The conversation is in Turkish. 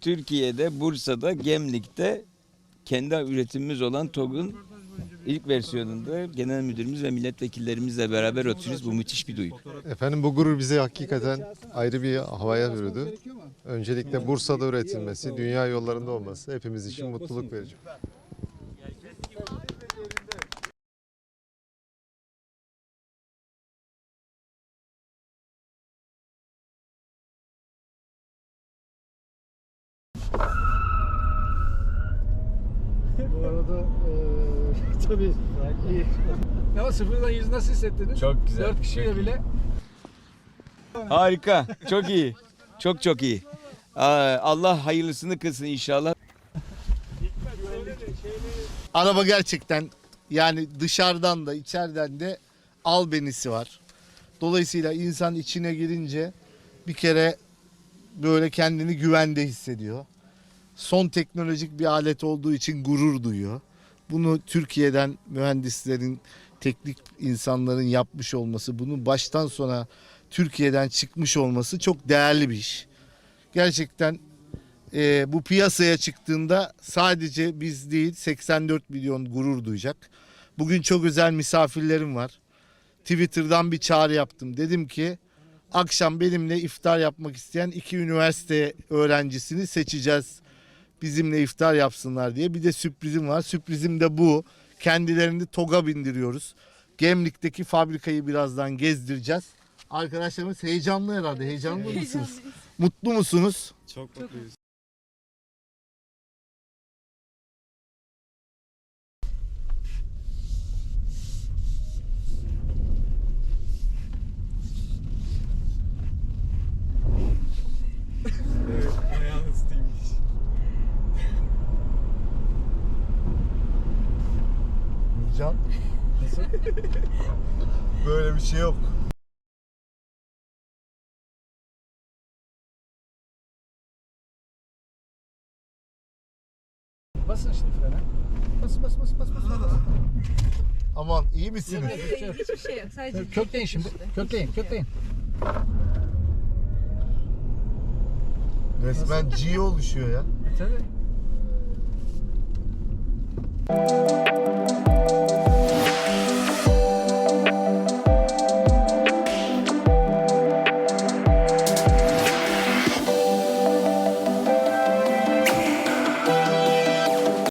Türkiye'de, Bursa'da, Gemlik'te kendi üretimimiz olan TOG'un ilk versiyonunda genel müdürümüz ve milletvekillerimizle beraber oturuyoruz. Bu müthiş bir duygu. Efendim bu gurur bize hakikaten ayrı bir havaya bürüdü. Öncelikle Bursa'da üretilmesi, dünya yollarında olması hepimiz için mutluluk verici. Bu arada eee tabii iyi. Ama sıfırdan yüz nasıl hissettiniz? Çok güzel, Dört kişiyle bile. Harika, çok iyi. Çok çok iyi. Aa, Allah hayırlısını kılsın inşallah. Araba gerçekten yani dışarıdan da içeriden de albenisi var. Dolayısıyla insan içine girince bir kere böyle kendini güvende hissediyor. Son teknolojik bir alet olduğu için gurur duyuyor. Bunu Türkiye'den mühendislerin, teknik insanların yapmış olması, bunu baştan sona Türkiye'den çıkmış olması çok değerli bir iş. Gerçekten e, bu piyasaya çıktığında sadece biz değil 84 milyon gurur duyacak. Bugün çok özel misafirlerim var. Twitter'dan bir çağrı yaptım. Dedim ki akşam benimle iftar yapmak isteyen iki üniversite öğrencisini seçeceğiz. Bizimle iftar yapsınlar diye. Bir de sürprizim var. Sürprizim de bu. Kendilerini TOG'a bindiriyoruz. Gemlik'teki fabrikayı birazdan gezdireceğiz. Arkadaşlarımız heyecanlı herhalde. Heyecanlı mısınız? Mutlu musunuz? Nasıl? Böyle bir şey yok. Basın şimdi frene. Bas bas bas bas bas. bas. Aman iyi misiniz? Hiçbir şey yok. Sadece Kökleyin şimdi. Kökleyin, kökleyin. Resmen G oluşuyor ya. Tabii.